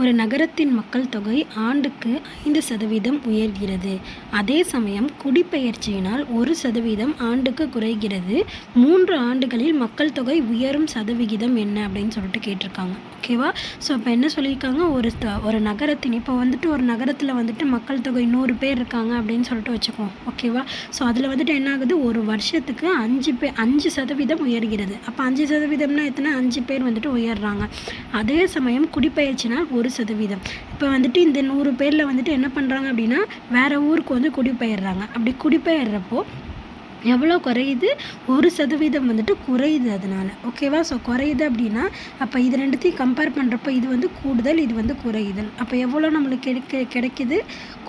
ஒரு நகரத்தின் மக்கள் தொகை ஆண்டுக்கு ஐந்து சதவீதம் உயர்கிறது. அதே சமயம் குடிபெயர்ச்சியினால் ஒரு சதவீதம் ஆண்டுக்கு குறைகிறது. மூன்று ஆண்டுகளில் மக்கள் தொகை உயரும் சதவிகிதம் என்ன அப்படின்னு சொல்லிட்டு கேட்டிருக்காங்க. ஓகேவா ஸோ இப்போ என்ன சொல்லியிருக்காங்க? ஒரு ஒரு நகரத்தின் இப்போ வந்துட்டு ஒரு நகரத்தில் வந்துட்டு மக்கள் தொகை நூறு பேர் இருக்காங்க அப்படின்னு சொல்லிட்டு வச்சுக்குவோம். ஓகேவா ஸோ அதில் வந்துட்டு என்ன ஆகுது? ஒரு வருஷத்துக்கு அஞ்சு பேர் அஞ்சு சதவீதம் உயர்கிறது. அப்போ அஞ்சு சதவீதம்னா எத்தனை? அஞ்சு பேர் வந்துட்டு உயர்றாங்க. அதே சமயம் குடிபெயர்ச்சினால் ஒரு சதவீதம். இப்போ வந்துட்டு இந்த நூறு பேரில் வந்துட்டு என்ன பண்ணுறாங்க அப்படின்னா வேறு ஊருக்கு வந்து குடிபெயர்றாங்க. அப்படி குடிபெயர்றப்போ எவ்வளோ குறையுது? ஒரு சதவீதம் வந்துட்டு குறையுது அதனால. ஓகேவா ஸோ குறையுது அப்படின்னா அப்போ இது ரெண்டுத்தையும் கம்பேர் பண்ணுறப்போ இது வந்து கூடுதல் இது வந்து குறையுதல் அப்போ எவ்வளோ நம்மளுக்கு கிடைக்க கிடைக்குது?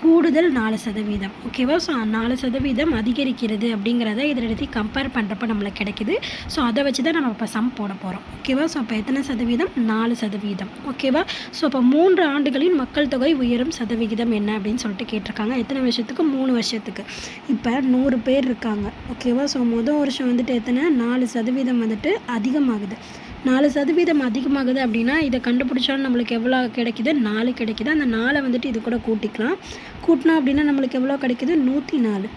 கூடுதல் நாலு சதவீதம். ஓகேவா ஸோ நாலு சதவீதம் அதிகரிக்கிறது அப்படிங்கிறத இதில் எடுத்து கம்பேர் பண்ணுறப்ப நம்மளுக்கு கிடைக்குது. ஸோ அதை வச்சு தான் நம்ம இப்போ சம் போட போகிறோம் ஓகேவா ஸோ அப்போ எத்தனை சதவீதம்? நாலு சதவீதம். ஓகேவா ஸோ இப்போ மூன்று ஆண்டுகளின் மக்கள் தொகை உயரும் சதவிகிதம் என்ன அப்படின்னு சொல்லிட்டு கேட்டிருக்காங்க. எத்தனை வருஷத்துக்கு? மூணு வருஷத்துக்கு. இப்போ நூறு பேர் இருக்காங்க. ஓகேவா ஸோ மொதல் வருஷம் வந்துட்டு எத்தனை? நாலு சதவீதம் வந்துட்டு அதிகமாகுது. நாலு சதவீதம் அதிகமாகுது அப்படின்னா இதை கண்டுபிடிச்சாலும் நம்மளுக்கு எவ்வளோ கிடைக்குது? நாலு கிடைக்குது. அந்த நாலை வந்துட்டு இது கூட கூட்டிக்கலாம். கூட்டினோம் அப்படின்னா நம்மளுக்கு எவ்வளோ கிடைக்குது? நூற்றி நாலு.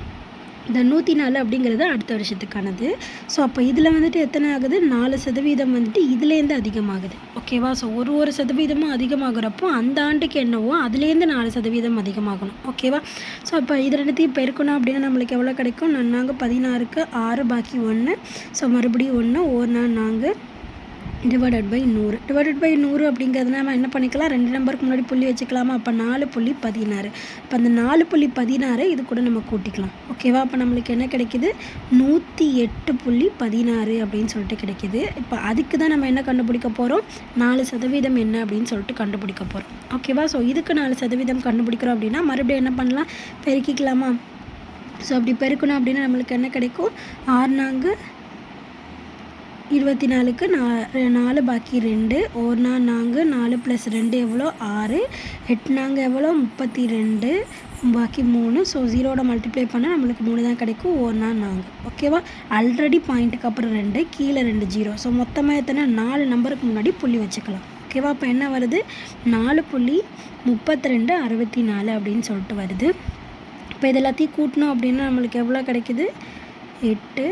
இந்த நூற்றி நாலு அப்படிங்கிறது அடுத்த வருஷத்துக்கானது. ஸோ அப்போ இதில் வந்துட்டு எத்தனை ஆகுது? நாலு சதவீதம் வந்துட்டு இதுலேருந்து அதிகமாகுது. ஓகேவா ஸோ ஒரு ஒரு சதவீதமும் அதிகமாகிறப்போ அந்த ஆண்டுக்கு என்னவோ அதுலேருந்து நாலு சதவீதம் அதிகமாகணும். ஓகேவா ஸோ அப்போ இது ரெண்டுத்தையும் பெருக்கணும் அப்படின்னா நம்மளுக்கு எவ்வளோ கிடைக்கும்? நன்னாங்க பதினாறுக்கு ஆறு பாக்கி ஒன்று. ஸோ மறுபடியும் ஒன்று ஒரு நாள் நாங்கள் டிவைடட் பை நூறு. டிவைடட் பை நூறு அப்படிங்கிறதுனா நம்ம என்ன பண்ணிக்கலாம்? ரெண்டு நம்பருக்கு முன்னாடி புள்ளி வச்சுக்கலாமா? அப்போ நாலு புள்ளி பதினாறு. இப்போ அந்த நாலு புள்ளி பதினாறு இது கூட நம்ம கூட்டிக்கலாம். ஓகேவா அப்போ நம்மளுக்கு என்ன கிடைக்கிது? நூற்றி எட்டு புள்ளி பதினாறு அப்படின்னு சொல்லிட்டு கிடைக்கிது. இப்போ அதுக்கு தான் நம்ம என்ன கண்டுபிடிக்க போகிறோம் நாலு சதவீதம் என்ன அப்படின்னு சொல்லிட்டு கண்டுபிடிக்க போகிறோம் ஓகேவா ஸோ இதுக்கு நாலு சதவீதம் கண்டுபிடிக்கிறோம் அப்படின்னா மறுபடியும் என்ன பண்ணலாம்? பெருக்கிக்கலாமா? ஸோ அப்படி பெருக்கணும் அப்படின்னா நம்மளுக்கு என்ன கிடைக்கும்? ஆறு நான்கு இருபத்தி நாலுக்கு நா ரெ- நாலு பாக்கி ரெண்டு. ஒரு நாள் நான்கு நாலு ப்ளஸ் ரெண்டு எவ்வளோ? ஆறு. எட்டு நாங்கள் எவ்வளோ? முப்பத்தி ரெண்டு. பாக்கி மூணு. ஸோ ஜீரோட மல்டிப்ளை பண்ணால் நம்மளுக்கு மூணு தான் கிடைக்கும். ஒரு நாள் நாங்கள் ஓகேவா ஆல்ரெடி பாயிண்ட்டுக்கு அப்புறம் ரெண்டு. கீழே ரெண்டு ஜீரோ ஸோ மொத்தமாக எத்தனை? நாலு நம்பருக்கு முன்னாடி புள்ளி வச்சுக்கலாம். ஓகேவா இப்போ என்ன வருது? நாலு புள்ளி முப்பத்தி ரெண்டு அறுபத்தி நாலு அப்படின்னு சொல்லிட்டு வருது. இப்போ இது எல்லாத்தையும் கூட்டினோம் அப்படின்னா நம்மளுக்கு எவ்வளோ கிடைக்குது? எட்டு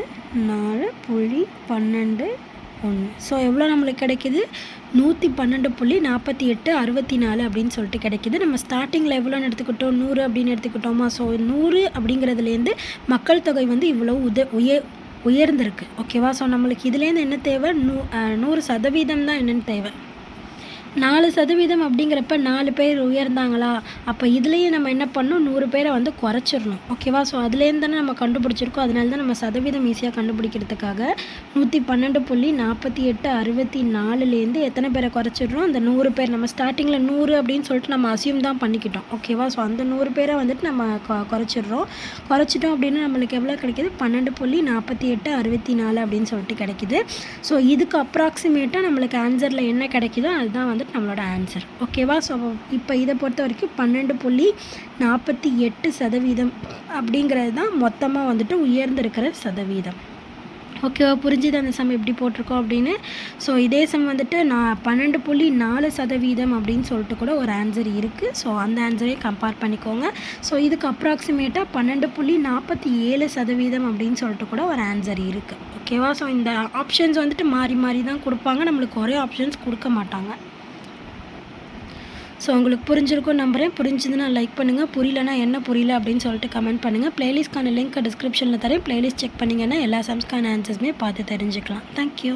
நாலு புள்ளி பன்னெண்டு ஒன்று. ஸோ எவ்வளோ நம்மளுக்கு கிடைக்கிது? நூற்றி பன்னெண்டு புள்ளி நாற்பத்தி எட்டு அறுபத்தி நாலு அப்படின்னு சொல்லிட்டு கிடைக்குது. நம்ம ஸ்டார்டிங்கில் எவ்வளோன்னு எடுத்துக்கிட்டோம்? நூறு அப்படின்னு எடுத்துக்கிட்டோமா? ஸோ நூறு அப்படிங்கிறதுலேருந்து மக்கள் தொகை வந்து இவ்வளோ உத உயர் உயர்ந்திருக்கு. ஓகேவா ஸோ நம்மளுக்கு இதுலேருந்து என்ன தேவை? நூ நூறு சதவீதம் தான் என்னென்னு தேவை. நாலு சதவீதம் அப்படிங்கிறப்ப நாலு பேர் உயர்ந்தாங்களா? அப்போ இதுலேயும் நம்ம என்ன பண்ணணும்? நூறு பேரை வந்து குறைச்சிடணும். ஓகேவா? ஸோ அதுலேருந்து தானே நம்ம கண்டுபிடிச்சிருக்கோம். அதனால தான் நம்ம சதவீதம் ஈஸியாக கண்டுபிடிக்கிறதுக்காக நூற்றி பன்னெண்டு புள்ளி நாற்பத்தி எட்டு அறுபத்தி நாலுலேருந்து எத்தனை பேரை குறைச்சிடுறோம்? அந்த நூறு பேர். நம்ம ஸ்டார்டிங்கில் நூறு அப்படின்னு சொல்லிட்டு நம்ம அசியூம் தான் பண்ணிக்கிட்டோம். ஓகேவா? ஸோ அந்த நூறு பேரை வந்துட்டு நம்ம குறைச்சிடுறோம். குறைச்சிட்டோம் அப்படின்னா நம்மளுக்கு எவ்வளோ கிடைக்கிது? பன்னெண்டு புள்ளி நாற்பத்தி எட்டு அறுபத்தி நாலு அப்படின்னு சொல்லிட்டு கிடைக்கிது. ஸோ இதுக்கு அப்ராக்சிமேட்டாக நம்மளுக்கு ஆன்சரில் என்ன கிடைக்குதோ அதுதான் வந்து வந்துட்டு நம்மளோட ஆன்சர் ஓகேவா ஸோ இப்போ இதை பொறுத்த வரைக்கும் பன்னெண்டு புள்ளி நாற்பத்தி எட்டு சதவீதம் அப்படிங்கிறது தான் மொத்தமாக வந்துட்டு உயர்ந்திருக்கிற சதவீதம். ஓகேவா புரிஞ்சுது? அந்த சம் எப்படி போட்டிருக்கோம் அப்படின்னு? ஸோ இதே சம் வந்துட்டு நான் பன்னெண்டு புள்ளி நாலு சதவீதம் அப்படின்னு சொல்லிட்டு கூட ஒரு ஆன்சர் இருக்குது ஸோ அந்த ஆன்சரையும் கம்பேர் பண்ணிக்கோங்க. ஸோ இதுக்கு அப்ராக்சிமேட்டாக பன்னெண்டு புள்ளி நாற்பத்தி ஏழு சதவீதம் அப்படின்னு சொல்லிட்டு கூட ஒரு ஆன்சர் இருக்குது ஓகேவா ஸோ இந்த ஆப்ஷன்ஸ் வந்துட்டு மாறி மாறி தான் கொடுப்பாங்க. நம்மளுக்கு ஒரே ஆப்ஷன்ஸ் கொடுக்க மாட்டாங்க. ஸோ உங்களுக்கு புரிஞ்சிருக்கும் நம்புகிறேன் புரிஞ்சுதுன்னா லைக் பண்ணுங்கள் புரியலனா என்ன புரியல அப்படின்னு சொல்லிட்டு கமெண்ட் பண்ணுங்கள் ப்ளேலிஸ்ட்கான லிங்க் டிஸ்கிரிப்ஷனில் தரேன். ப்ளேலிஸ்ட் செக் பண்ணிங்கன்னா எல்லா சம்ஸ்க்கான ஆன்சர்ஸுமே பார்த்து தெரிஞ்சுக்கலாம். தேங்க்யூ